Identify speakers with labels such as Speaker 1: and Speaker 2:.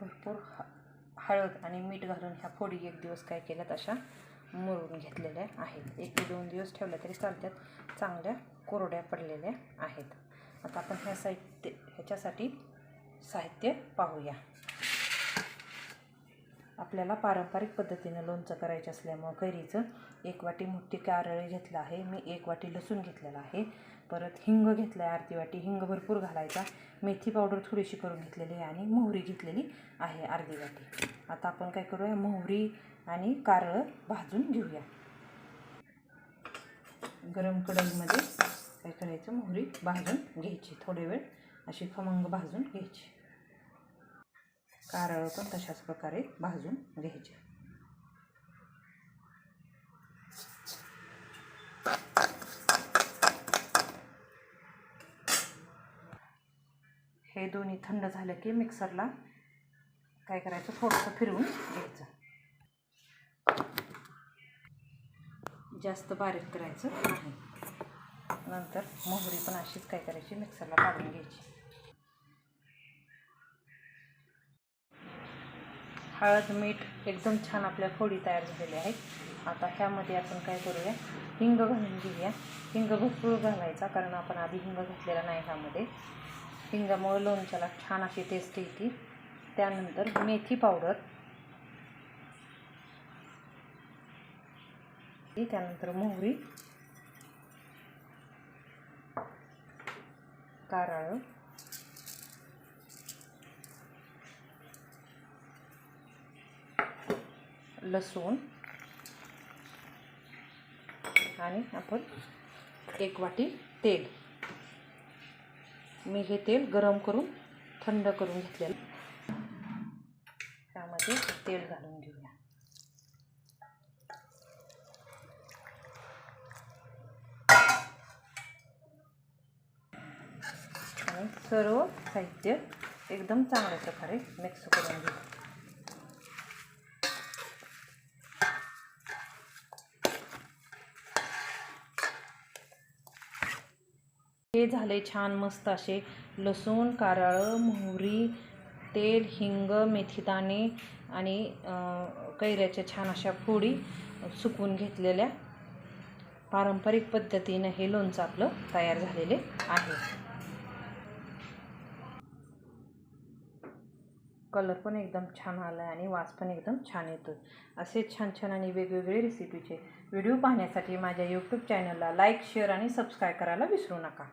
Speaker 1: भरपूर ह हळद आणि मीठ घालून ह्या फोडी एक दिवस काय केल्यात अशा मुरून घेतलेल्या आहेत. एक ते दोन दिवस ठेवल्या तरी चालत्यात. चांगल्या कोरड्या पडलेल्या आहेत. आता आपण ह्या साहित्य ह्याच्यासाठी साहित्य पाहूया. आपल्याला पारंपरिक पद्धतीनं लोणचं करायचं असल्यामुळं कैरीचं एक वाटी मोठी कारळे घेतलं आहे. मी एक वाटी लसूण घेतलेला आहे. परत हिंग घेतला आहे अर्धी वाटी हिंग भरपूर घालायचा. मेथी पावडर थोडीशी करून घेतलेली आहे आणि मोहरी घेतलेली आहे अर्धी वाटी. आता आपण काय करूया? मोहरी आणि कारळं भाजून घेऊया. गरम कढईमध्ये काय करायचं? मोहरी भाजून घ्यायची. थोडे वेळ अशी खमंग भाजून घ्यायची. कारळ पण तशाच प्रकारे भाजून घ्यायचे. हे दोन्ही थंड झालं की मिक्सरला काय करायचं? थोडंसं फिरवून घ्यायचं. जास्त बारीक करायचं नाही. नंतर मोहरी पण अशीच काय करायची? मिक्सरला काढून घ्यायची. हळद मीठ एकदम छान आपल्या फोडी तयार झालेल्या आहेत आता ह्यामध्ये आपण काय करूया? हिंग घालून घेऊया. हिंग भरपूर घालायचा कारण आपण आधी हिंग घातलेला नाही ह्यामध्ये. हिंगामुळे लोणच्याला छान अशी टेस्ट येते. त्यानंतर मेथी पावडर. त्यानंतर मोहरी. कारळ लसूण. आणि आपण एक वाटी तेल. मी हे तेल गरम करून थंड करून घेतलेलं. त्यामध्ये तेल घालून घेऊया. आणि सर्व साहित्य एकदम चांगल्या प्रकारे मिक्स करून घेऊ हे झाले छान मस्त असे लसूण कारळं मोहरी तेल हिंग मेथीदाणे आणि कैऱ्याच्या छान अशा फोडी सुकवून घेतलेल्या पारंपरिक पद्धतीनं हे लोणचं आपलं तयार झालेले आहे. कलर पण एकदम छान आला आहे आणि वास पण एकदम छान येतो असे छान छान आणि वेगवेगळे रेसिपीचे व्हिडिओ पाहण्यासाठी माझ्या यूट्यूब चॅनलला लाईक शेअर आणि सबस्क्राईब करायला विसरू नका.